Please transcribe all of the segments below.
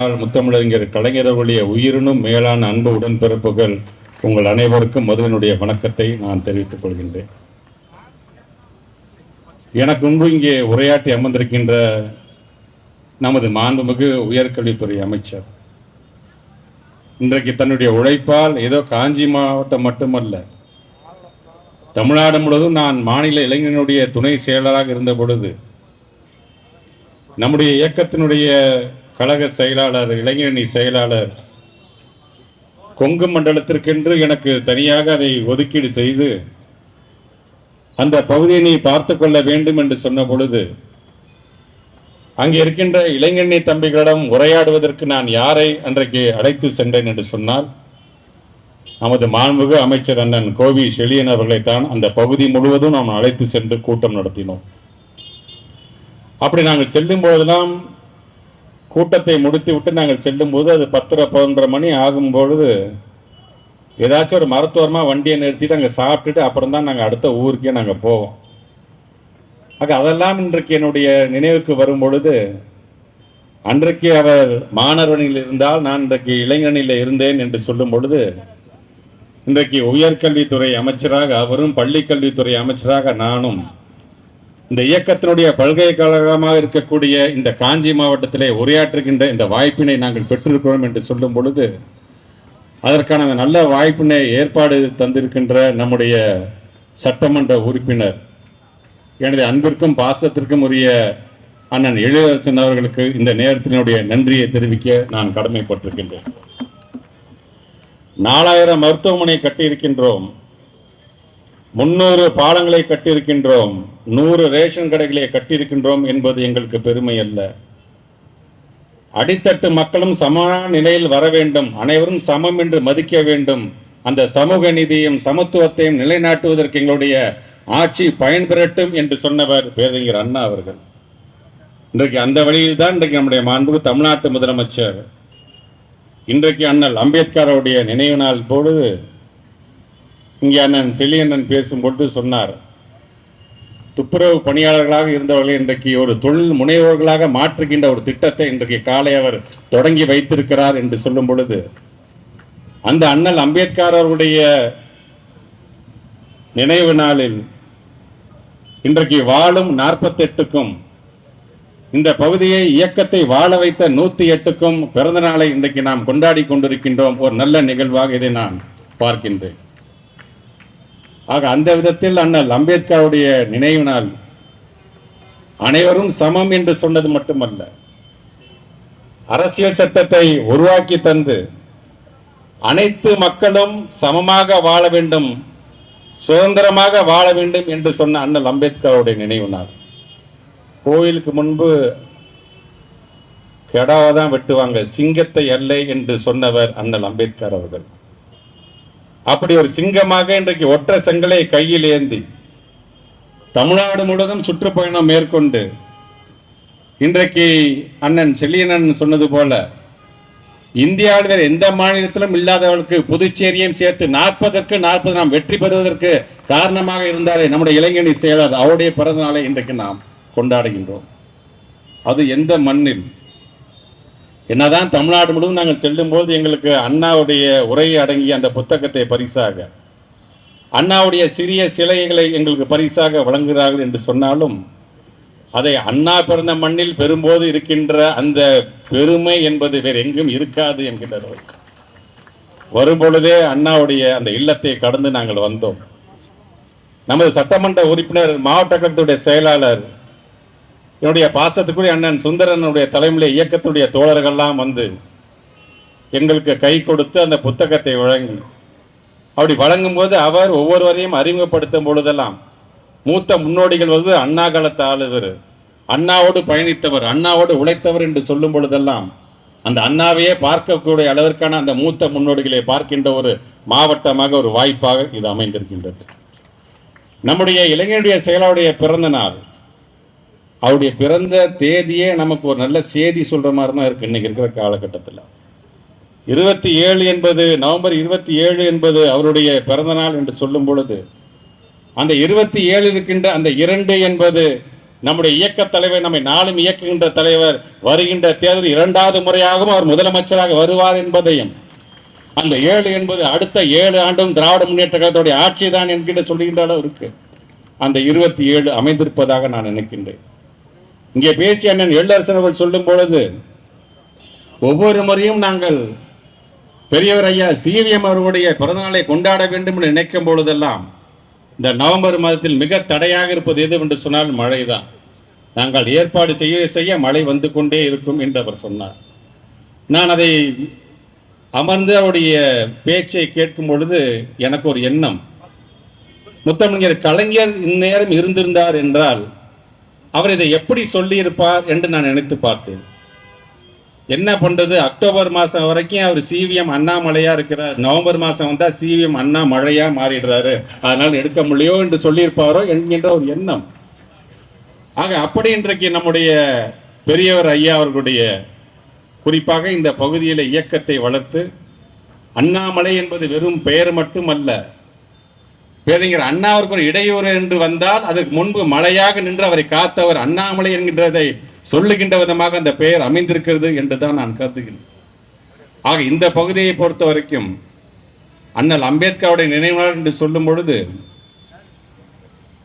முன்னாள் முத்தமிழறிஞர் கலைஞர்களுடைய உயிரினும் மேலான அன்பு உடன்பிறப்புகள் உங்கள் அனைவருக்கும் முதலினுடைய வணக்கத்தை நான் தெரிவித்துக் கொள்கின்றேன். எனக்கு முன்பு இங்கே உரையாற்றி அமர்ந்திருக்கின்ற நமது மாண்புமிகு உயர்கல்வித்துறை அமைச்சர். இன்றைக்கு தன்னுடைய உழைப்பால் ஏதோ காஞ்சி மாவட்டம் மட்டுமல்ல தமிழ்நாடு முழுவதும் நான் மாநில இளைஞனுடைய துணை செயலராக இருந்த பொழுது நம்முடைய இயக்கத்தினுடைய கழக செயலாளர் இளைஞரணி செயலாளர் கொங்கு மண்டலத்திற்கென்று எனக்கு தனியாக அதை ஒதுக்கீடு செய்து அந்த பகுதியை நீ பார்த்து கொள்ள வேண்டும் என்று சொன்ன பொழுது அங்கே இருக்கின்ற இளைஞரணி தம்பிகளிடம் உரையாடுவதற்கு நான் யாரை அன்றைக்கு அழைத்து சென்றேன் என்று சொன்னால் நமது மாண்புமிகு அமைச்சர் அண்ணன் கோவி செழியன் அவர்களைத்தான் அந்த பகுதி முழுவதும் நாம் அழைத்து சென்று கூட்டம் நடத்தினோம். அப்படி நாங்கள் செல்லும் போதெல்லாம் கூட்டத்தை முடித்து விட்டு நாங்கள் செல்லும்போது அது பத்தரை பதினொன்றரை மணி ஆகும்பொழுது ஏதாச்சும் ஒரு மருத்துவரமாக வண்டியை நிறுத்திட்டு அங்கே சாப்பிட்டுட்டு அப்புறம் தான் நாங்கள் அடுத்த ஊருக்கே நாங்கள் போவோம். ஆக அதெல்லாம் இன்றைக்கு என்னுடைய நினைவுக்கு வரும் பொழுது அன்றைக்கு அவர் மாணவனில் இருந்தால் நான் இன்றைக்கு இளைஞனில் இருந்தேன் என்று சொல்லும் பொழுது இன்றைக்கு உயர்கல்வித்துறை அமைச்சராக அவரும் பள்ளிக்கல்வித்துறை அமைச்சராக நானும் இந்த இயக்கத்தினுடைய பல்கலைக்கழகமாக இருக்கக்கூடிய இந்த காஞ்சி மாவட்டத்திலே உரையாற்றுகின்ற இந்த வாய்ப்பினை நாங்கள் பெற்றிருக்கிறோம் என்று சொல்லும் பொழுது அதற்கான நல்ல வாய்ப்பினை ஏற்பாடு தந்திருக்கின்ற நம்முடைய சட்டமன்ற உறுப்பினர் எனது அன்பிற்கும் பாசத்திற்கும் உரிய அண்ணன் எழிலரசன் அவர்களுக்கு இந்த நேரத்தினுடைய நன்றியை தெரிவிக்க நான் கடமைப்பட்டிருக்கின்றேன். நாலாயிரம் மருத்துவமனை கட்டியிருக்கின்றோம். முன்னூறு பாலங்களை கட்டியிருக்கின்றோம். நூறு ரேஷன் கடைகளை கட்டியிருக்கின்றோம் என்பது எங்களுக்கு பெருமை அல்ல. அடித்தட்டு மக்களும் சமமான நிலையில் வர வேண்டும். அனைவரும் சமம் என்று மதிக்க வேண்டும். அந்த சமூக நீதியும் சமத்துவத்தையும் நிலைநாட்டுவதற்கு எங்களுடைய ஆட்சி பயன்பெறட்டும் என்று சொன்னவர் பேரறிஞர் அண்ணா அவர்கள். இன்றைக்கு அந்த வழியில் தான் இன்றைக்கு நம்முடைய மாண்புக்கு தமிழ்நாட்டு முதலமைச்சர். இன்றைக்கு அண்ணல் அம்பேத்கர் அவருடைய நினைவு நாள் பொழுது இங்கே அண்ணன் செழியண்ணன் பேசும்பொழுது சொன்னார் துப்புரவு பணியாளர்களாக இருந்தவர்களை இன்றைக்கு ஒரு தொழில் முனைவோர்களாக மாற்றுகின்ற ஒரு திட்டத்தை இன்றைக்கு காலை அவர் தொடங்கி வைத்திருக்கிறார் என்று சொல்லும் பொழுது அந்த அண்ணல் அம்பேத்கர் அவருடைய நினைவு நாளில் இன்றைக்கு வாழும் நாற்பத்தெட்டுக்கும் இந்த பகுதியை இயக்கத்தை வாழ வைத்த நூத்தி எட்டுக்கும் பிறந்த நாளை இன்றைக்கு நாம் கொண்டாடி கொண்டிருக்கின்றோம். ஒரு நல்ல நிகழ்வாக இதை நான் பார்க்கின்றேன். ஆக அந்த விதத்தில் அண்ணல் அம்பேத்கருடைய நினைவு நாள் அனைவரும் சமம் என்று சொன்னது மட்டுமல்ல. அரசியல் சட்டத்தை உருவாக்கி தந்து அனைத்து மக்களும் சமமாக வாழ வேண்டும் சுதந்திரமாக வாழ வேண்டும் என்று சொன்ன அண்ணல் அம்பேத்கருடைய நினைவு நாள் கோயிலுக்கு முன்பு கெடாவை தான் வெட்டுவாங்க சிங்கத்தை அல்ல என்று சொன்னவர் அண்ணல் அம்பேத்கர் அவர்கள். அப்படி ஒரு சிங்கமாக இன்றைக்கு ஒற்றை செங்கலை கையில் ஏந்தி தமிழ்நாடு முழுவதும் சுற்றுப்பயணம் மேற்கொண்டு இன்றைக்கு அண்ணன் செல்லியனன் சொன்னது போல இந்தியாவில் வேறு எந்த மாநிலத்திலும் இல்லாதவர்களுக்கு புதுச்சேரியும் சேர்த்து நாற்பதற்கு நாற்பது நாம் வெற்றி பெறுவதற்கு காரணமாக இருந்தாரே நம்முடைய இளைஞனி செயலர் அவருடைய பிறந்த நாளை இன்றைக்கு நாம் கொண்டாடுகின்றோம். அது எந்த மண்ணில் என்னதான் தமிழ்நாடு முழுவதும் நாங்கள் செல்லும்போது எங்களுக்கு அண்ணாவுடைய உரை அடங்கிய அந்த புத்தகத்தை பரிசாக அண்ணாவுடைய சிறிய சிலைகளை எங்களுக்கு பரிசாக வழங்குகிறார்கள் என்று சொன்னாலும் அதை அண்ணா பிறந்த மண்ணில் பெறும்போது இருக்கின்ற அந்த பெருமை என்பது வேறு எங்கும் இருக்காது என்கின்றது வரும்பொழுதே அண்ணாவுடைய அந்த இல்லத்தை கடந்து நாங்கள் வந்தோம். நமது சட்டமன்ற உறுப்பினர் மாவட்ட கழகத்துடைய செயலாளர் என்னுடைய பாசத்துக்குரிய அண்ணன் சுந்தரனுடைய தலைமையில இயக்கத்துடைய தோழர்கள்லாம் வந்து எங்களுக்கு கை கொடுத்து அந்த புத்தகத்தை வழங்கி அப்படி வழங்கும் போது அவர் ஒவ்வொருவரையும் அறிமுகப்படுத்தும் பொழுதெல்லாம் மூத்த முன்னோடிகள் வந்து அண்ணா காலத்து ஆளுவர் அண்ணாவோடு பயணித்தவர் அண்ணாவோடு உழைத்தவர் என்று சொல்லும் பொழுதெல்லாம் அந்த அண்ணாவையே பார்க்கக்கூடிய அளவிற்கான அந்த மூத்த முன்னோடிகளை பார்க்கின்ற ஒரு மாவட்டமாக ஒரு வாய்ப்பாக இது அமைந்திருக்கின்றது. நம்முடைய இளைஞருடைய செயலாளுடைய பிறந்த நாள் அவருடைய பிறந்த தேதியே நமக்கு ஒரு நல்ல செய்தி சொல்ற மாதிரி தான் இருக்கு இன்னைக்கு இருக்கிற காலகட்டத்தில். இருபத்தி ஏழு என்பது நவம்பர் இருபத்தி ஏழு என்பது அவருடைய பிறந்த நாள் என்று சொல்லும் பொழுது அந்த இருபத்தி ஏழு இருக்கின்ற அந்த இரண்டு என்பது நம்முடைய இயக்க தலைவர் நம்மை நாளும் இயக்குகின்ற தலைவர் வருகின்ற தேர்தல் இரண்டாவது முறையாகவும் அவர் முதலமைச்சராக வருவார் என்பதையும் அந்த ஏழு என்பது அடுத்த ஏழு ஆண்டும் திராவிட முன்னேற்ற கழகத்துடைய ஆட்சி தான் என்கின்ற சொல்லுகின்ற அளவிற்கு அந்த இருபத்தி ஏழு அமைந்திருப்பதாக நான் நினைக்கின்றேன். இங்கே பேசிய அண்ணன் எள்ளரசன் அவர்கள் சொல்லும் பொழுது ஒவ்வொரு முறையும் நாங்கள் பெரியவர் ஐயா சிவிஎம் அவர்களுடைய பிறந்தநாளை கொண்டாட வேண்டும் என்று நினைக்கும் பொழுதெல்லாம் இந்த நவம்பர் மாதத்தில் மிக தடையாக இருப்பது எது என்று சொன்னால் மழைதான். நாங்கள் ஏற்பாடு செய்ய செய்ய மழை வந்து கொண்டே இருக்கும் என்று அவர் சொன்னார். நான் அதை அமர்ந்து அவருடைய பேச்சை கேட்கும் பொழுது எனக்கு ஒரு எண்ணம். முத்தமிழர் கலைஞர் இந்நேரம் இருந்திருந்தார் என்றால் அவர் இதை எப்படி சொல்லியிருப்பார் என்று நான் நினைத்து பார்த்தேன். என்ன பண்றது? அக்டோபர் மாசம் வரைக்கும் அவர் சிவிஎம் அண்ணாமலையா இருக்கிறார். நவம்பர் மாசம் வந்தா சிவிஎம் அண்ணா மழையா மாறிடுறாரு. அதனால எடுக்க முடியோ என்று சொல்லியிருப்பாரோ என்கின்ற ஒரு எண்ணம். ஆக அப்படி இன்றைக்கு நம்முடைய பெரியவர் ஐயா அவர்களுடைய குறிப்பாக இந்த பகுதியில் இயக்கத்தை வளர்த்து அண்ணாமலை என்பது வெறும் பெயர் மட்டுமல்ல பேரறிஞர் அண்ணாவிற்கு ஒரு இடையூறு என்று வந்தால் அதற்கு முன்பு மலையாக நின்று அவரை காத்தவர் அண்ணாமலை என்கின்றதை சொல்லுகின்ற விதமாக அந்த பெயர் அமைந்திருக்கிறது என்றுதான் நான் கருதுகிறேன். ஆக இந்த பகுதியை பொறுத்த வரைக்கும் அண்ணல் அம்பேத்கருடைய நினைவாளர் என்று சொல்லும் பொழுது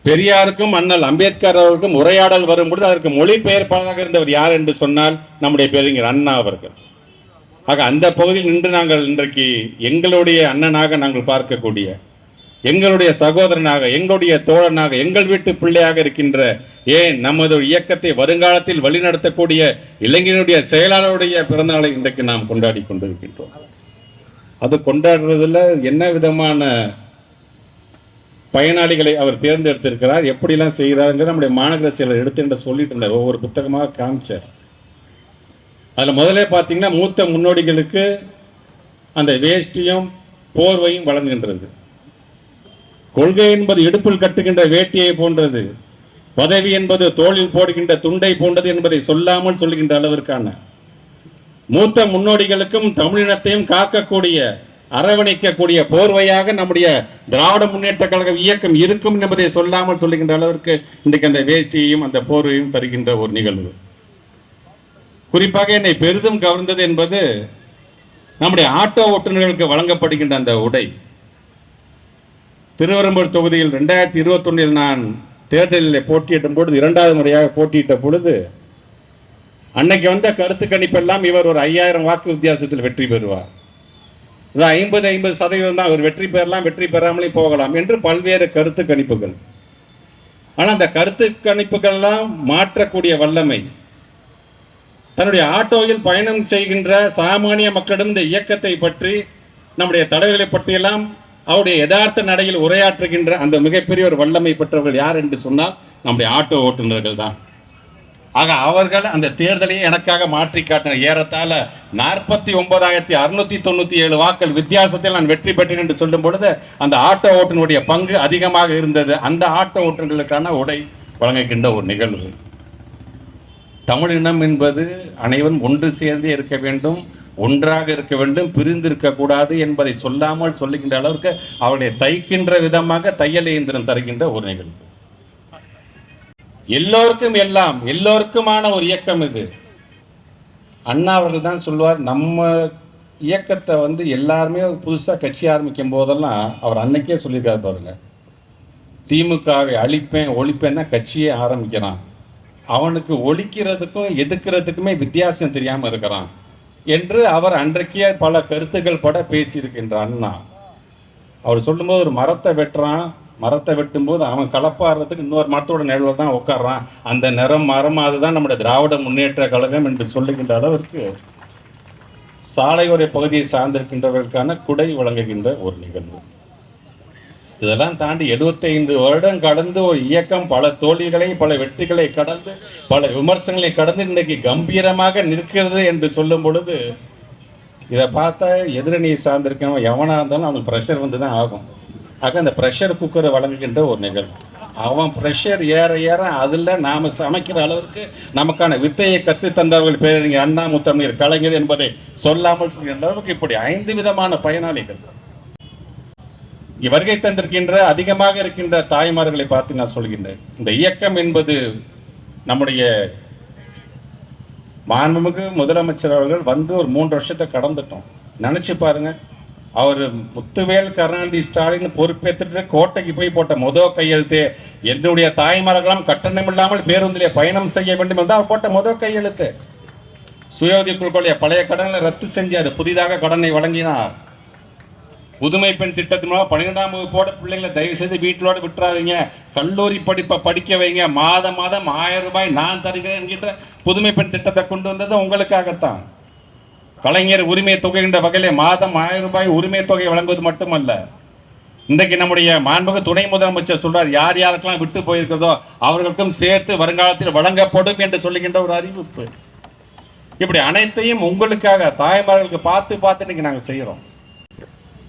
பெரியாருக்கும் அண்ணல் அம்பேத்கர் அவருக்கும் உரையாடல் வரும்பொழுது அதற்கு மொழிபெயர்ப்பாளராக இருந்தவர் யார் என்று சொன்னால் நம்முடைய பேரறிஞர் அண்ணா அவர்கள். ஆக அந்த பகுதியில் நின்று நாங்கள் இன்றைக்கு எங்களுடைய அண்ணனாக நாங்கள் பார்க்கக்கூடிய எங்களுடைய சகோதரனாக எங்களுடைய தோழனாக எங்கள் வீட்டு பிள்ளையாக இருக்கின்ற ஏன் நமது இயக்கத்தை வருங்காலத்தில் வழிநடத்தக்கூடிய இளைஞனுடைய செயலாளருடைய பிறந்தநாளை இன்றைக்கு நாம் கொண்டாடி கொண்டிருக்கின்றோம். அது கொண்டாடுறதுல என்ன விதமான பயனாளிகளை அவர் தேர்ந்தெடுத்திருக்கிறார் எப்படிலாம் செய்கிறாருங்கிற நம்முடைய மாநகர செயலர் எடுத்து என்று சொல்லிட்டு இருந்தார். ஒவ்வொரு புத்தகமாக காமிச்சார். அதில் முதல்ல பார்த்தீங்கன்னா மூத்த முன்னோடிகளுக்கு அந்த வேஷ்டியும் போர்வையும் வழங்குகின்றது. கொள்கை என்பது இடுப்பில் கட்டுகின்ற வேட்டியை போன்றது. பதவி என்பது தோளில் போடுகின்ற துண்டை போன்றது என்பதை சொல்லாமல் சொல்கின்ற அளவிற்கான. மூத்த முன்னோடிகளுக்கும் தமிழினத்தையும் காக்கக்கூடிய அரவணைக்கக்கூடிய போர்வையாக நம்முடைய திராவிட முன்னேற்ற கழக இயக்கம் இருக்கும் என்பதை சொல்லாமல் சொல்லுகின்ற அளவிற்கு இன்றைக்கு அந்த வேஷ்டியையும் அந்த போர்வையும் தருகின்ற ஒரு நிகழ்வு. குறிப்பாக என்னை பெரிதும் கவர்ந்தது என்பது நம்முடைய ஆட்டோ ஓட்டுநர்களுக்கு வழங்கப்படுகின்ற அந்த உடை. திருவரம்பூர் தொகுதியில் ரெண்டாயிரத்தி இருபத்தொன்னில் நான் தேர்தலில் போட்டியிட்ட பொழுது இரண்டாவது முறையாக போட்டியிட்ட பொழுது அன்னைக்கு வந்த கருத்து கணிப்பெல்லாம் இவர் ஒரு ஐயாயிரம் வாக்கு வித்தியாசத்தில் வெற்றி பெறுவார். இது ஐம்பது ஐம்பது சதவீதம் தான் அவர் வெற்றி பெறலாம் வெற்றி பெறாமலே போகலாம் என்று பல்வேறு கருத்து கணிப்புகள். ஆனால் அந்த கருத்து கணிப்புகள்லாம் மாற்றக்கூடிய வல்லமை தன்னுடைய ஆட்டோவில் பயணம் செய்கின்ற சாமானிய மக்களிடம் இந்த இயக்கத்தை பற்றி நம்முடைய தலைவர்களை பற்றியெல்லாம் அவருடைய யதார்த்த நடையில் உரையாற்றுகின்ற அந்த மிகப்பெரிய ஒரு வல்லமை பெற்றவர்கள் யார் என்று சொன்னால் நம்முடைய ஆட்டோ ஓட்டுநர்கள் தான். ஆக அவர்கள் அந்த தேர்தலையே எனக்காக மாற்றி காட்டின ஏறத்தாழ நாற்பத்தி ஒன்பதாயிரத்தி அறுநூத்தி தொண்ணூத்தி ஏழு வாக்கள் வித்தியாசத்தில் நான் வெற்றி பெற்றேன் என்று சொல்லும் பொழுது அந்த ஆட்டோ ஓட்டுநருடைய பங்கு அதிகமாக இருந்தது. அந்த ஆட்டோ ஓட்டுநர்களுக்கான உடை வழங்குகின்ற ஒரு நிகழ்வு. தமிழினம் என்பது அனைவரும் ஒன்று சேர்ந்தே இருக்க வேண்டும். ஒன்றாக இருக்க வேண்டும் பிரிந்து இருக்கக்கூடாது என்பதை சொல்லாமல் சொல்லுகின்ற அளவுக்கு அவனை தைக்கின்ற விதமாக தையல் இயந்திரம் தருகின்ற ஒரு நிகழ்வு. எல்லோருக்கும் எல்லாம் எல்லோருக்குமான ஒரு இயக்கம் இது. அண்ணா அவர்கள் தான் சொல்லுவார் நம்ம இயக்கத்தை வந்து எல்லாருமே புதுசாக கட்சி ஆரம்பிக்கும் போதெல்லாம் அவர் அன்னைக்கே சொல்லியிருக்காரு பாருங்க. திமுகவை அழிப்பேன் ஒழிப்பேன் தான் கட்சியே ஆரம்பிக்கிறான். அவனுக்கு ஒழிக்கிறதுக்கும் எதுக்கிறதுக்குமே வித்தியாசம் தெரியாமல் இருக்கிறான். என்று அவர் அன்றைக்கே பல கருத்துக்கள் பட பேசியிருக்கின்ற அண்ணா. அவர் சொல்லும்போது ஒரு மரத்தை வெட்டுறான். மரத்தை வெட்டும்போது அவன் கலப்பாடுறதுக்கு இன்னொரு மரத்தோட நிழலில் தான் உட்கார்றான் அந்த நிறம் மரம் அதுதான் நம்முடைய திராவிட முன்னேற்ற கழகம் என்று சொல்லுகின்ற அளவிற்கு சாலையோரை பகுதியை சார்ந்திருக்கின்றவர்களுக்கான குடை வழங்குகின்ற ஒரு நிகழ்வு. இதெல்லாம் தாண்டி 75 வருடம் கடந்து ஒரு இயக்கம் பல தோல்விகளை பல வெற்றிகளை கடந்து பல விமர்சனங்களை கடந்து இன்னைக்கு கம்பீரமாக நிற்கிறது என்று சொல்லும் பொழுது இதை பார்த்தா எதிரணியை சார்ந்திருக்கணும் எவனாக இருந்தாலும் அவனுக்கு ப்ரெஷர் வந்து தான் ஆகும். ஆக அந்த ப்ரெஷர் குக்கரை வழங்குகின்ற ஒரு நிகழ்வு. அவன் ப்ரெஷர் ஏற ஏற அதில் நாம் சமைக்கிற அளவுக்கு நமக்கான வித்தையை கற்று தந்தவர்கள் பேரறிஞர் அண்ணா முத்தமிழர் கலைஞர் என்பதை சொல்லாமல் சொல்கின்ற அளவுக்கு இப்படி ஐந்து விதமான பயனாளிகள். இங்கே வருகை தந்திருக்கின்ற அதிகமாக இருக்கின்ற தாய்மார்களை பார்த்து நான் சொல்கின்றேன். இந்த இயக்கம் என்பது நம்முடைய மாண்புமிகு முதலமைச்சர் அவர்கள் வந்து ஒரு மூன்று வருஷத்தை கடந்துட்டோம். நினைச்சு பாருங்க அவர் முத்துவேல் கருணாநிதி ஸ்டாலின் பொறுப்பேற்றுட்டு கோட்டைக்கு போய் போட்ட முதல் கையெழுத்து என்னுடைய தாய்மார்களாம் கட்டணம் இல்லாமல் பேருந்திலே பயணம் செய்ய வேண்டும் என்று அவர் போட்ட முதல் கையெழுத்து. சுயோதி குழுக்களுடைய பழைய கடனை ரத்து செஞ்சார் புதிதாக கடனை வழங்கினார். புதுமை பெண் திட்டத்தின் மூலம் பன்னிரெண்டாம் வகுப்போட பிள்ளைங்களை தயவு செய்து வீட்டிலோடு விட்டுறாதீங்க. கல்லூரி படிப்பை படிக்க வைங்க. மாதம் மாதம் ஆயிரம் ரூபாய் நான் தருகிறேன் என்கின்ற புதுமை பெண் திட்டத்தை கொண்டு வந்தது உங்களுக்காகத்தான். கலைஞர் உரிமை தொகை என்ற வகையிலே மாதம் ஆயிரம் ரூபாய் உரிமை தொகை வழங்குவது மட்டுமல்ல. இன்றைக்கு நம்முடைய மாண்புக துணை முதலமைச்சர் சொல்றார் யார் யாருக்கெல்லாம் விட்டு போயிருக்கிறதோ அவர்களுக்கும் சேர்த்து வருங்காலத்தில் வழங்கப்படும் என்று சொல்லுகின்ற ஒரு அறிவிப்பு. இப்படி அனைத்தையும் உங்களுக்காக தாய்மார்களுக்கு பார்த்து பார்த்து இன்னைக்கு நாங்கள் செய்கிறோம்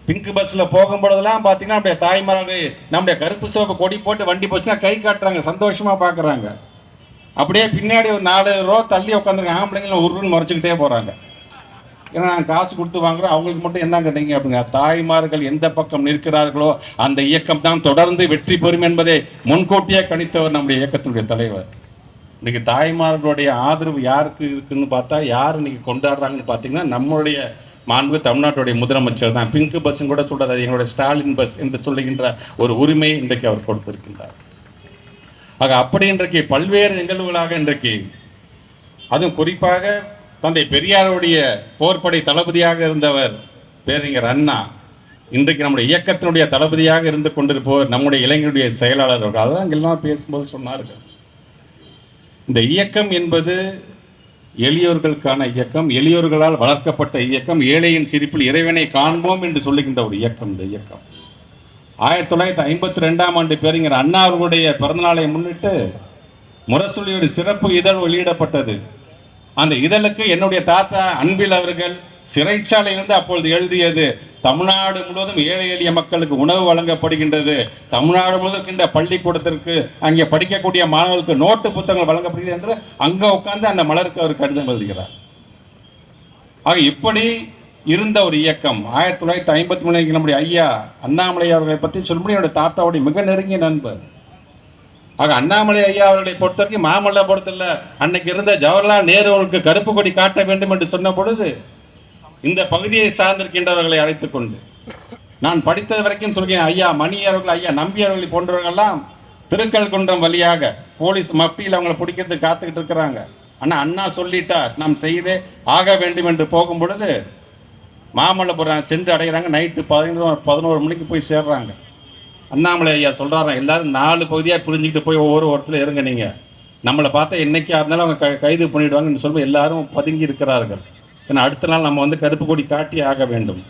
பிங்க் பஸ்ல போகும்பொழுதெல்லாம் பார்த்தீங்கன்னா நம்முடைய தாய்மார்கள் நம்முடைய கருப்பு சிவப்பு கொடி போட்டு வண்டி போச்சுன்னா கை காட்டுறாங்க சந்தோஷமா பார்க்குறாங்க அப்படியே பின்னாடி ஒரு நாலு ரூபா தள்ளி உட்காந்துருக்காங்க ஆம்பளைங்களும் உருன்னு முறைச்சிக்கிட்டே போகிறாங்க ஏன்னா நாங்கள் காசு கொடுத்து வாங்குறோம் அவங்களுக்கு மட்டும் என்ன கேட்டீங்க அப்படிங்க தாய்மார்கள் எந்த பக்கம் நிற்கிறார்களோ அந்த இயக்கம் தான் தொடர்ந்து வெற்றி பெறும் என்பதை முன்கூட்டியே கணித்தவர் நம்முடைய இயக்கத்தினுடைய தலைவர். இன்னைக்கு தாய்மார்களுடைய ஆதரவு யாருக்கு இருக்குன்னு பார்த்தா யார் இன்னைக்கு கொண்டாடுறாங்கன்னு பார்த்தீங்கன்னா நம்மளுடைய மாண்பு தமிழ்நாட்டுடைய முதலமைச்சர் தான். பிங்க் பஸ் கூட சொல்றது அது எங்களுடைய ஸ்டாலின் பஸ் என்று சொல்லுகின்ற ஒரு உரிமை இன்றைக்கு அவர் கொடுத்திருக்கின்றார். ஆக அப்படி இன்றைக்கு பல்வேறு நிகழ்வுகளாக இன்றைக்கு அதுவும் குறிப்பாக தந்தை பெரியாருடைய போர்ப்படை தளபதியாக இருந்தவர் பேரறிஞர் அண்ணா இன்றைக்கு நம்முடைய இயக்கத்தினுடைய தளபதியாக இருந்து கொண்டிருப்பவர் நம்முடைய இளைஞருடைய செயலாளர் அவர்கள். அதெல்லாம் எல்லாம் பேசும்போது சொன்னார்கள். இந்த இயக்கம் என்பது எளியோர்களுக்கான இயக்கம் எளியோர்களால் வளர்க்கப்பட்ட இயக்கம் ஏழையின் சிரிப்பில் இறைவனை காண்போம் என்று சொல்லுகின்ற ஒரு இயக்கம் இந்த இயக்கம். ஆயிரத்தி தொள்ளாயிரத்தி ஐம்பத்தி ரெண்டாம் ஆண்டு பேருங்கிற அண்ணா அவர்களுடைய பிறந்தநாளை முன்னிட்டு முரசொலியோட சிறப்பு இதழ் வெளியிடப்பட்டது. அந்த இதழுக்கு என்னுடைய தாத்தா அன்பில் அவர்கள் சிறைச்சாலையிலிருந்து அப்பொழுது எழுதியது. தமிழ்நாடு முழுவதும் ஏழை எளிய மக்களுக்கு உணவு வழங்கப்படுகின்றது. தமிழ்நாடு முழுவதும் இருக்கின்ற பள்ளிக்கூடத்திற்கு அங்கே படிக்கக்கூடிய மாணவர்களுக்கு நோட்டு புத்தகங்கள் வழங்கப்படுகிறது என்று அங்க உட்கார்ந்து அந்த மலருக்கு அவர் கடிதம் எழுதுகிறார். ஆக இப்படி இருந்த ஒரு இயக்கம் ஆயிரத்தி தொள்ளாயிரத்தி ஐம்பத்தி மூணு நம்முடைய ஐயா அண்ணாமலை அவர்களை பற்றி சொல்லும்போது என்னுடைய தாத்தாவுடைய மிக நெருங்கிய நண்பர். ஆக அண்ணாமலை ஐயா அவர்களை பொறுத்த வரைக்கும் மாமல்லபுரத்தில் அன்னைக்கு இருந்த ஜவஹர்லால் நேரு கருப்பு கொடி காட்ட வேண்டும் என்று சொன்ன பொழுது இந்த பகுதியை சார்ந்திருக்கின்றவர்களை அழைத்துக் கொண்டு நான் படித்தது வரைக்கும் சொல்கிறேன் ஐயா மணி அவர்கள் ஐயா நம்பி அவர்களை போன்றவர்கள்லாம் திருக்கல் குன்றம் வழியாக போலீஸ் மப்பியில் அவங்களை பிடிக்கிறதுக்கு காத்துக்கிட்டு இருக்கிறாங்க. ஆனால் அண்ணா சொல்லிட்டார் நாம் செய்தே ஆக வேண்டும் என்று போகும் பொழுது மாமல்லபுரம் சென்று அடைகிறாங்க. நைட்டு பதினோரு பதினோரு மணிக்கு போய் சேர்றாங்க. அண்ணாமலை ஐயா சொல்றாராம் எல்லாரும் நாலு பகுதியாக புரிஞ்சுக்கிட்டு போய் ஒவ்வொரு இடத்துல இருங்க நீங்கள் நம்மளை பார்த்தா என்னைக்கா இருந்தாலும் அவங்க க- கைது பண்ணிவிடுவாங்கன்னு சொல்லும்போது எல்லாரும் பதுங்கி இருக்கிறார்கள். ஏன்னா அடுத்த நாள் நம்ம வந்து கருப்பு கொடி காட்டி ஆக வேண்டும்.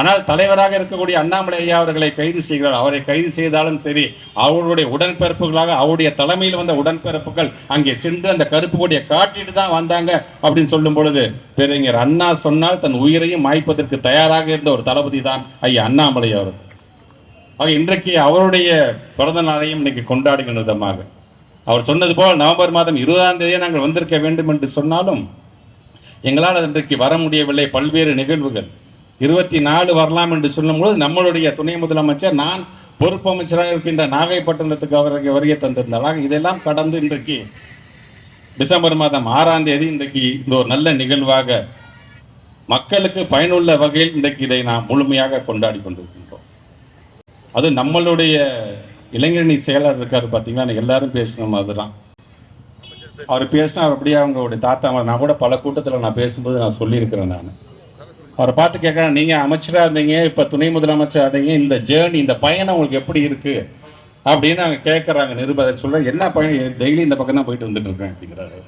ஆனால் தலைவராக இருக்கக்கூடிய அண்ணாமலை ஐயா அவர்களை கைது செய்கிறார். அவரை கைது செய்தாலும் சரி அவருடைய உடன்பிறப்புகளாக அவருடைய தலைமையில் வந்த உடன்பிறப்புகள் அங்கே சென்று அந்த கருப்பு கொடியை காட்டிட்டு தான் வந்தாங்க அப்படின்னு சொல்லும் பொழுது பேரறிஞர் அண்ணா சொன்னால் தன் உயிரையும் மாய்ப்பதற்கு தயாராக இருந்த ஒரு தளபதி தான் ஐயா அண்ணாமலை அவர் ஆக இன்றைக்கு அவருடைய பிறந்த நாளையும் இன்னைக்கு கொண்டாடுகின்ற விதமாக. அவர் சொன்னது போல் நவம்பர் மாதம் இருபதாம் தேதியே நாங்கள் வந்திருக்க வேண்டும் என்று சொன்னாலும் எங்களால் இன்றைக்கு வர முடியவில்லை பல்வேறு நிகழ்வுகள். இருபத்தி நாலு வரலாம் என்று சொல்லும்போது நம்மளுடைய துணை முதலமைச்சர் நான் பொறுப்பு அமைச்சராக இருக்கின்ற நாகைப்பட்டினத்துக்கு அவருக்கு வருகை தந்திருந்தார். இதெல்லாம் கடந்து இன்றைக்கு டிசம்பர் மாதம் ஆறாம் தேதி இன்றைக்கு இந்த ஒரு நல்ல நிகழ்வாக மக்களுக்கு பயனுள்ள வகையில் இன்றைக்கு இதை நாம் முழுமையாக கொண்டாடி கொண்டிருக்கின்றோம். அது நம்மளுடைய இளைஞரணி செயலாளர் இருக்கார் பார்த்தீங்கன்னா எல்லாரும் பேசின மாதிரி தான் அவர் பேசினா அவர் அப்படியே அவங்களுடைய தாத்தா நான் கூட பல கூட்டத்தில் நான் பேசும்போது நான் சொல்லியிருக்கிறேன் நான். அவரை பார்த்து கேட்குறேன் நீங்கள் அமைச்சராக இருந்தீங்க இப்போ துணை முதலமைச்சராக இருந்தீங்க இந்த ஜேர்னி இந்த பயணம் உங்களுக்கு எப்படி இருக்கு? அப்படின்னு அவங்க கேட்குறாங்க நிருபர். சொல்ல என்ன பயணம்? டெய்லி இந்த பக்கம் தான் போயிட்டு வந்துட்டு இருக்கேன் அப்படிங்கிறாரு.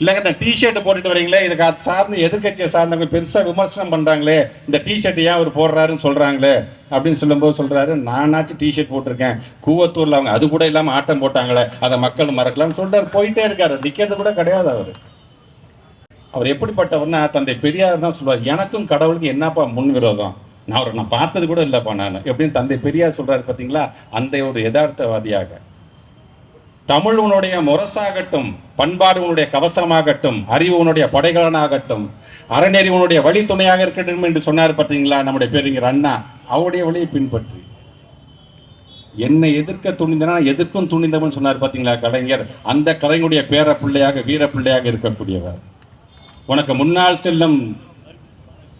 இல்லைங்க இந்த டிஷர்ட் போட்டுட்டு வரீங்களே இதுக்கு அது சார்ந்து எதிர்க்கட்சியை சார்ந்தவங்க பெருசாக விமர்சனம் பண்ணுறாங்களே இந்த டிஷர்ட் ஏன் அவர் போடுறாருன்னு சொல்கிறாங்களே அப்படின்னு சொல்லும்போது சொல்கிறாரு நானாச்சும் டிஷர்ட் போட்டிருக்கேன். கூவத்தூரில் அவங்க அது கூட இல்லாமல் ஆட்டம் போட்டாங்களே அதை மக்கள் மறக்கலாம்னு சொல்லிட்டு போயிட்டே இருக்காரு. நிற்கிறது கூட கிடையாது அவர். அவர் எப்படிப்பட்டவர்னா தந்தை பெரியார் தான் சொல்லுவார் எனக்கும் கடவுளுக்கு என்னப்பா முன் விரோதம்? நான் அவரை நான் பார்த்தது கூட இல்லைப்பா நான். எப்படின்னு தந்தை பெரியார் சொல்கிறாரு பார்த்தீங்களா அந்த ஒரு யதார்த்தவாதியாக. தமிழ் உன்னுடைய முரசாகட்டும் பண்பாடு உன்னுடைய கவசமாகட்டும் அறிவு உன்னுடைய படைகளனாகட்டும் அறநெறி உன்னுடைய வழி துணையாக இருக்கட்டும் என்று சொன்னார் பார்த்தீங்களா? நம்முடைய பேருங்கிற அண்ணா. அவருடைய வழியை பின்பற்றி. என்னை எதிர்க்க துணிந்தனா எதிர்க்கும் துணிந்தவன் சொன்னார் பாத்தீங்களா கலைஞர்? அந்த கலைஞருடைய பேர பிள்ளையாக வீர பிள்ளையாக இருக்கக்கூடியவர். உனக்கு முன்னால் செல்லும்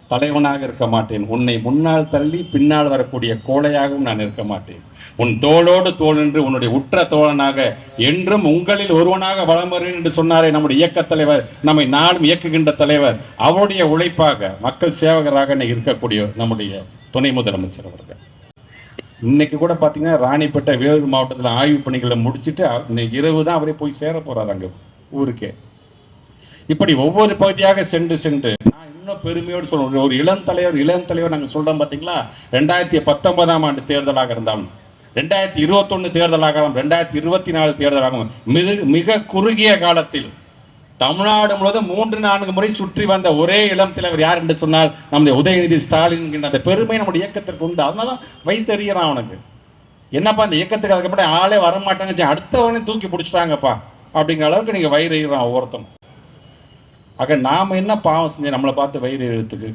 தலைவனாக இருக்க மாட்டேன். உன்னை முன்னால் தள்ளி பின்னால் வரக்கூடிய கோழையாகவும் நான் இருக்க மாட்டேன். உன் தோளோடு தோள் என்று உன்னுடைய உற்ற தோழனாக என்றும் உங்களில் ஒருவனாக வளம் வருவேன் என்று சொன்னாரே நம்முடைய இயக்க தலைவர் நம்மை நாளும் இயக்குகின்ற தலைவர். அவருடைய உழைப்பாக மக்கள் சேவகராக இருக்கக்கூடிய நம்முடைய துணை முதலமைச்சர் அவர்கள். இன்னைக்கு கூட பார்த்தீங்கன்னா ராணிப்பேட்டை வேலூர் மாவட்டத்தில் ஆய்வு பணிகளை முடிச்சுட்டு இன்னைக்கு இரவு தான் அவரே போய் சேர போறாரு அங்கே ஊருக்கே. இப்படி ஒவ்வொரு பகுதியாக சென்று சென்று நான் இன்னும் பெருமையோடு சொல்றேன் ஒரு இளம் தலைவர் இளம் தலைவர் நாங்கள் சொல்றோம் பார்த்தீங்களா ரெண்டாயிரத்தி பத்தொன்பதாம் ஆண்டு தேர்தலாக இருந்தாலும் ரெண்டாயிரத்தி இருபத்தொன்னு தேர்தலாகலாம் ரெண்டாயிரத்தி இருபத்தி நாலு தேர்தலாகவும் மிக மிக குறுகிய காலத்தில் தமிழ்நாடு முழுவதும் மூன்று நான்கு முறை சுற்றி வந்த ஒரே இளம் தலைவர் யார் என்று சொன்னால் நம்முடைய உதயநிதி ஸ்டாலின் என்கின்ற அந்த பெருமை நம்முடைய இயக்கத்திற்கு உண்டு. அதனால வைத்தறியறான் அவனுக்கு என்னப்பா இந்த இயக்கத்துக்கு அதுக்கப்புறம் ஆளே வரமாட்டாங்க சரி, அடுத்தவனே தூக்கி பிடிச்சிட்டாங்கப்பா அப்படிங்கிற அளவுக்கு நீங்க வயிறு எழுறான் ஒவ்வொருத்தன் ஆக நாம என்ன பாவம் செஞ்சு நம்மளை பார்த்து வயிறு எழுத்துக்கு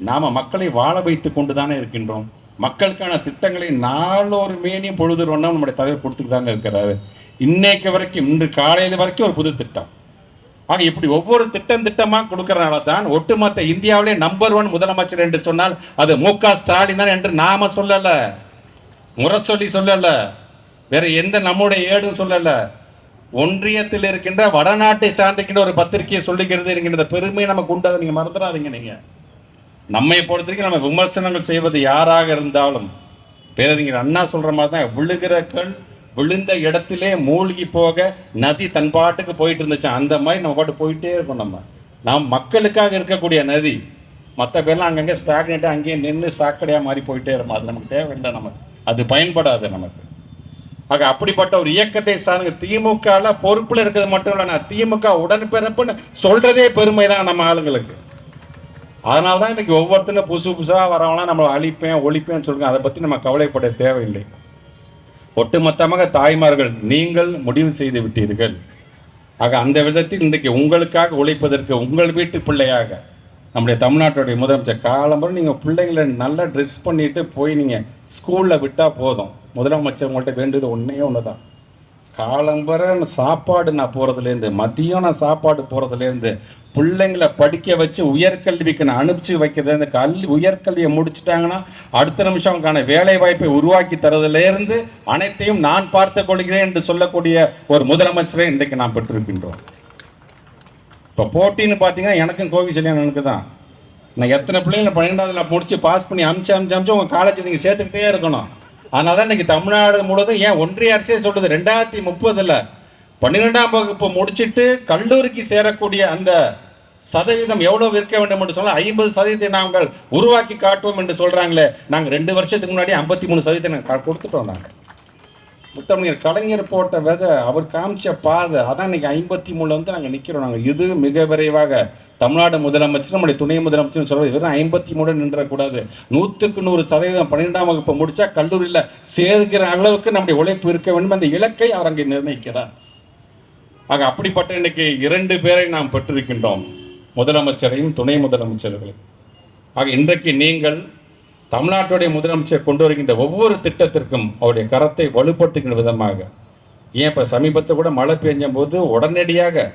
நாம மக்களை வாழ வைத்து கொண்டு தானே இருக்கின்றோம். மக்களுக்கான திட்டங்களை நாளொரு மேனியும் பொழுதுறோம்னா நம்முடைய தலைவர் கொடுத்துட்டு தாங்க இருக்கிறாரு. இன்னைக்கு வரைக்கும் இன்று காலையில் வரைக்கும் ஒரு புது திட்டம். ஆக இப்படி ஒவ்வொரு திட்டம் திட்டமாக கொடுக்கறனால தான் ஒட்டுமொத்த இந்தியாவிலே நம்பர் ஒன் முதலமைச்சர் என்று சொன்னால் அது மு க ஸ்டாலின் தான் என்று நாம சொல்லல. முறை சொல்லி சொல்லல. வேற எந்த நம்முடைய ஏடும் சொல்லல. ஒன்றியத்தில் இருக்கின்ற வடநாட்டை சார்ந்திருக்கின்ற ஒரு பத்திரிகையை சொல்லுகிறது என்கின்ற பெருமை நமக்கு உண்டு அதை நீங்க மறந்துடாதீங்க நீங்க. நம்மை பொறுத்த வரைக்கும் நம்ம விமர்சனங்கள் செய்வது யாராக இருந்தாலும் பேரறிஞர் அண்ணா சொல்கிற மாதிரி தான் விழுகிற கண் விழுந்த இடத்திலே மூழ்கி போக நதி தன் பாட்டுக்கு போயிட்டு இருந்துச்சு. அந்த மாதிரி நம்ம பாட்டு போயிட்டே இருக்கோம் நம்ம. நாம் மக்களுக்காக இருக்கக்கூடிய நதி மற்ற பேர்லாம் அங்கங்கே ஸ்டாக்னேட்டாக அங்கேயே நின்று சாக்கடையாக மாறி போயிட்டே இருக்கும் அது நமக்கு தேவையில்லை நமக்கு அது பயன்படாது நமக்கு. ஆக அப்படிப்பட்ட ஒரு இயக்கத்தை சார்ந்த திமுகவில் பொறுப்பில் இருக்கிறது மட்டும் இல்லை நான் திமுக உடன்பிறப்புன்னு சொல்கிறதே பெருமை தான் நம்ம ஆளுங்களுக்கு. அதனால தான் இன்னைக்கு ஒவ்வொருத்தரும் புதுசு புதுசாக வரவங்களாம் நம்மளை அழிப்பேன் ஒழிப்பேன்னு சொல்லுங்க அதை பற்றி நம்ம கவலைப்பட தேவையில்லை. ஒட்டுமொத்தமாக தாய்மார்கள் நீங்கள் முடிவு செய்து விட்டீர்கள். ஆக அந்த விதத்தில் இன்றைக்கு உங்களுக்காக உழைப்பதற்கு உங்கள் வீட்டு பிள்ளையாக நம்முடைய தமிழ்நாட்டுடைய முதலமைச்சர் காலம்பரம் நீங்கள் பிள்ளைங்களை நல்லா ட்ரெஸ் பண்ணிட்டு போய் நீங்கள் ஸ்கூலில் விட்டால் போதும். முதலமைச்சர் உங்கள்கிட்ட வேண்டியது ஒன்றே ஒன்று தான் காலம்பர சாப்பாடு நான் போகிறதுலேருந்து மதியம் நான் சாப்பாடு போகிறதுலேருந்து பிள்ளைங்களை படிக்க வச்சு உயர்கல்விக்கு நான் அனுப்பிச்சு வைக்கிறது கல்வி உயர்கல்வியை முடிச்சிட்டாங்கன்னா அடுத்த நிமிஷம் அவங்களுக்கான வேலை வாய்ப்பை உருவாக்கி தரதுலேருந்து அனைத்தையும் நான் பார்த்து கொள்கிறேன் என்று சொல்லக்கூடிய ஒரு முதலமைச்சரை இன்றைக்கு நான் பெற்றிருக்கின்றோம். இப்போ போட்டின்னு பார்த்தீங்கன்னா எனக்கும் கோவி எனக்கு தான் நான் எத்தனை பிள்ளைங்களை பன்னெண்டாவதுல முடிச்சு பாஸ் பண்ணி அமிச்சு அமிச்சு அமிச்சு உங்கள் காலேஜ் நீங்கள் சேர்த்துக்கிட்டே இருக்கணும். அதனால தான் இன்னைக்கு தமிழ்நாடு முழுவதும் ஏன் ஒன்றிய அரசே சொல்லுது ரெண்டாயிரத்தி முப்பதுல பன்னிரெண்டாம் வகுப்பு முடிச்சிட்டு கல்லூரிக்கு சேரக்கூடிய அந்த சதவீதம் எவ்வளவு இருக்க வேண்டும் என்று சொன்னால் ஐம்பது சதவீதத்தை நாங்கள் உருவாக்கி காட்டுவோம் என்று சொல்றாங்களே நாங்கள் ரெண்டு வருஷத்துக்கு முன்னாடி ஐம்பத்தி மூணு சதவீதத்தை நாங்கள் கொடுத்துட்டோம் நாங்கள் முத்தமிழர் கலைஞர் போட்ட விதை அவர் காமிச்ச பாதை அதான் இன்னைக்கு ஐம்பத்தி மூணுல வந்து நாங்கள் நிற்கிறோம் நாங்கள் இது மிக விரைவாக தமிழ்நாடு முதலமைச்சர் நம்முடைய துணை முதலமைச்சர் சொல்றது வெறும் ஐம்பத்தி மூணு நின்றக்கூடாது நூற்றுக்கு நூறு சதவீதம் பன்னிரெண்டாம் வகுப்பு முடிச்சா கல்லூரியில் சேர்க்கிற அளவுக்கு நம்முடைய உழைப்பு இருக்க வேண்டும். அந்த இலக்கை அவர் அங்கே நிர்ணயிக்கிறார். ஆக அப்படிப்பட்ட இன்னைக்கு இரண்டு பேரை நாம் பெற்றிருக்கின்றோம். முதலமைச்சரையும் துணை முதலமைச்சர்களையும். ஆக இன்றைக்கு நீங்கள் தமிழ்நாட்டுடைய முதலமைச்சர் கொண்டு வருகின்ற ஒவ்வொரு திட்டத்திற்கும் அவருடைய கரத்தை வலுப்படுத்துகின்ற விதமாக. ஏன் இப்போ சமீபத்தில் கூட மழை பெஞ்ச போது உடனடியாக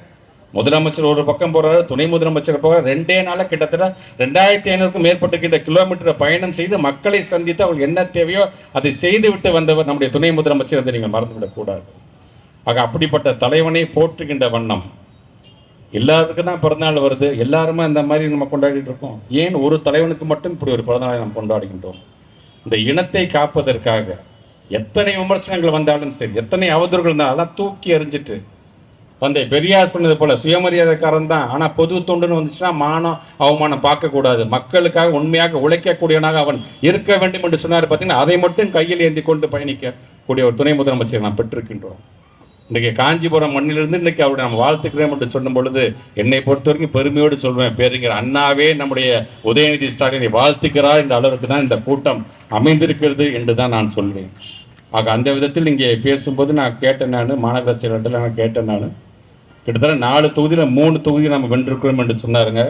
முதலமைச்சர் ஒரு பக்கம் போகிறாரு துணை முதலமைச்சர் போகிறார் ரெண்டே நாளில் கிட்டத்தட்ட ரெண்டாயிரத்தி ஐநூறுக்கும் மேற்பட்டுக்கிட்ட கிலோமீட்டர் பயணம் செய்து மக்களை சந்தித்து அவர்கள் என்ன தேவையோ அதை செய்து விட்டு வந்தவர் நம்முடைய துணை முதலமைச்சர் என்று நீங்கள் மறந்துவிடக்கூடாது. ஆக அப்படிப்பட்ட தலைவனை போற்றுகின்ற வண்ணம் எல்லாருக்கும் தான் பிறந்தநாள் வருது. எல்லாருமே இந்த மாதிரி நம்ம கொண்டாடிட்டு இருக்கோம். ஏன் ஒரு தலைவனுக்கு மட்டும் இப்படி ஒரு பிறந்தநாளை நாம் கொண்டாடுகின்றோம்? இந்த இனத்தை காப்பதற்காக எத்தனை விமர்சனங்கள் வந்தாலும் சரி எத்தனை அவதூறுகள் இருந்தாலும் அதெல்லாம் தூக்கி எறிஞ்சிட்டு தந்தை பெரியார் சொன்னது போல சுயமரியாதைக்காரன் தான். ஆனால் பொது தொண்டுன்னு வந்துச்சுன்னா மானம் அவமானம் பார்க்கக்கூடாது. மக்களுக்காக உண்மையாக உழைக்கக்கூடியவனாக அவன் இருக்க வேண்டும் என்று சொன்னார். பார்த்தீங்கன்னா அதை மட்டும் கையில் ஏந்தி கொண்டு பயணிக்கக்கூடிய ஒரு துணை முதலமைச்சர் நாம் பெற்றிருக்கின்றோம். இன்றைக்கு காஞ்சிபுரம் மண்ணிலிருந்து இன்றைக்கி அவருடைய நம்ம வாழ்த்துக்கிறோம் என்று சொல்லும் பொழுது என்னை பொறுத்த வரைக்கும் பெருமையோடு சொல்வேன் பேருங்கிற அண்ணாவே நம்முடைய உதயநிதி ஸ்டாலினை வாழ்த்துக்கிறார் என்ற அளவுக்கு தான் இந்த கூட்டம் அமைந்திருக்கிறது என்று தான் நான் சொல்வேன். ஆக அந்த விதத்தில் இங்கே பேசும்போது நான் கேட்டேன் நான் மாநகர செயலாளர்கள் நான் கேட்டேன் நான். கிட்டத்தட்ட நாலு தொகுதியில் மூணு தொகுதி நம்ம வென்றிருக்கிறோம் என்று சொன்னாருங்க.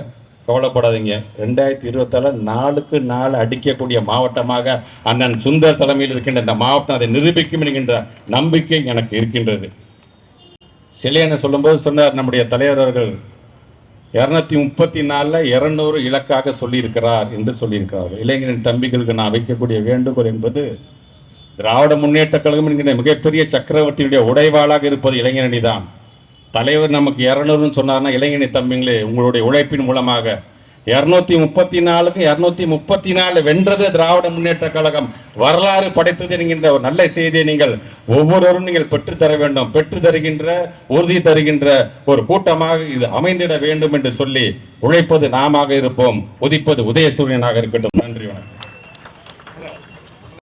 கவலைப்படாதீங்க. ரெண்டாயிரத்தி இருபத்தால நாளுக்கு நாள் அடிக்கக்கூடிய மாவட்டமாக அண்ணன் சுந்தர் தலைமையில் இருக்கின்ற இந்த மாவட்டம் அதை நிரூபிக்கும் என்கின்ற நம்பிக்கை எனக்கு இருக்கின்றது. சிலைன்னு சொல்லும்போது சொன்னார் நம்முடைய தலைவர் அவர்கள் இருநூத்தி முப்பத்தி நாலில் இரநூறு இலக்காக சொல்லியிருக்கிறார் என்று சொல்லியிருக்கிறார் இளைஞரின் தம்பிகளுக்கு நான் வைக்கக்கூடிய வேண்டுகோள் என்பது திராவிட முன்னேற்ற கழகம் என்கிற மிகப்பெரிய சக்கரவர்த்தியுடைய உடைவாளாக இருப்பது இளைஞரணி தான் தலைவர் நமக்கு இரநூறுன்னு சொன்னார்னா இளைஞரணி தம்பிங்களே உங்களுடைய உழைப்பின் மூலமாக இருநூத்தி முப்பத்தி நாலுக்கு இருநூத்தி முப்பத்தி நாலு வென்றது திராவிட முன்னேற்ற கழகம். வரலாறு படைத்தது என்கின்ற ஒரு நல்ல செய்தியை நீங்கள் ஒவ்வொருவரும் நீங்கள் பெற்று தர வேண்டும். பெற்று தருகின்ற உறுதி தருகின்ற ஒரு கூட்டமாக இது அமைந்திட வேண்டும் என்று சொல்லி உழைப்பது நாமாக இருப்போம். உதிப்பது உதயசூரியனாக இருக்கட்டும். நன்றி வணக்கம்.